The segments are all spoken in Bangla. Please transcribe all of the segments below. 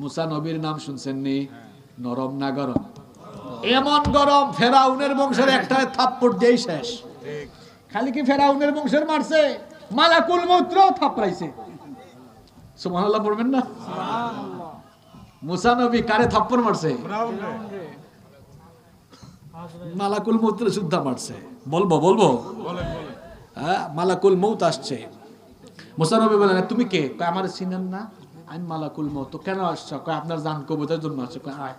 মুসা নবীর নাম শুনছেন নি নরম না গরম? এমন গরম ফেরাউনের বংশের একটা থাপ্পড় দিয়েই শেষ। খালি কি ফেরাউনের বংশের মারছে? মালাকুল মৌত্র থাপড়াইছে। সুবহানাল্লাহ পড়বেন না? মুসা নবী কারে থাপ্পড় মারছে? মালাকুল মৌত্র শুদ্ধা মারছে। বলব বলব? হ্যাঁ মালাকুল মৌত আসছে। মুসা নবী বলেন তুমি কে? আমার চিনেন না। আমি মালাকুল মৌত কেন আপনার জান কবুতের জন্য আসছে। আয়।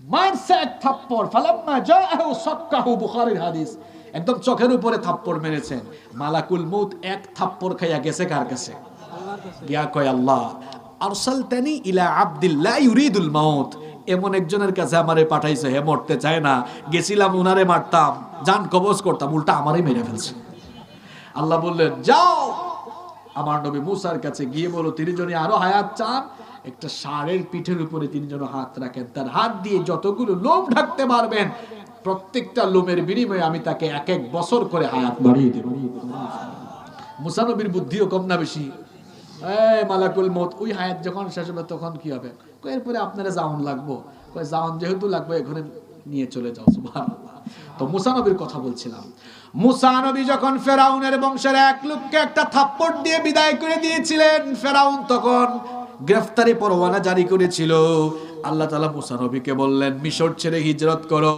মারছে এক থাপ্পড়, ফালাম্মা জাআহু সাক্কাহু বুখারীর হাদিস। একদম চোখের উপরে থাপ্পড় মেরেছেন মালাকুল মৌত এক থাপ্পড় খাইয়া গেছে কার কাছে? গিয়া কয়, আল্লাহ, আরসালতানি ইলা আব্দুল্লাহ ইউরিদুল মাউত। এমন একজনের কাছে আমারে পাঠাইছে, হে মরতে চায় না। গেছিলাম, উনারে মারতাম। জান কবজ করতাম, উল্টা আমারই মেরে ফেলছে। আল্লাহ বললেন, যাও। আমার নবী মুসার কাছে গিয়ে বলো তিনি যদি আরও হায়াত চান, একটা ষাঁড়ের পিঠের উপরে তিনি যেন হাত রাখেন। তার হাত দিয়ে যতগুলো লোম ঢাকতে পারবেন, প্রত্যেকটা লোমের বিনিময়ে আমি তাকে এক এক বছর করে হায়াত বাড়িয়ে দেব। মুসানবীর বুদ্ধিও কম না বেশি। মালাকুল মত ওই হায়াত যখন শেষ হবে তখন কি হবে? এরপরে আপনারা জাউন লাগবো। জাউন যেহেতু লাগবে, এখানে নিয়ে চলে যাও তো মুসানবীর কথা বলছিলাম। মুসানবী যখন ফেরাউনের বংশের এক লোককে একটা থাপ্পড় দিয়ে বিদায় করে দিয়েছিলেন, ফেরাউন তখন গ্রেফতারি পরোয়ানা জারি করেছিল। আল্লাহ তালা মুসানবীকে বললেন, মিশর ছেড়ে হিজরত করো।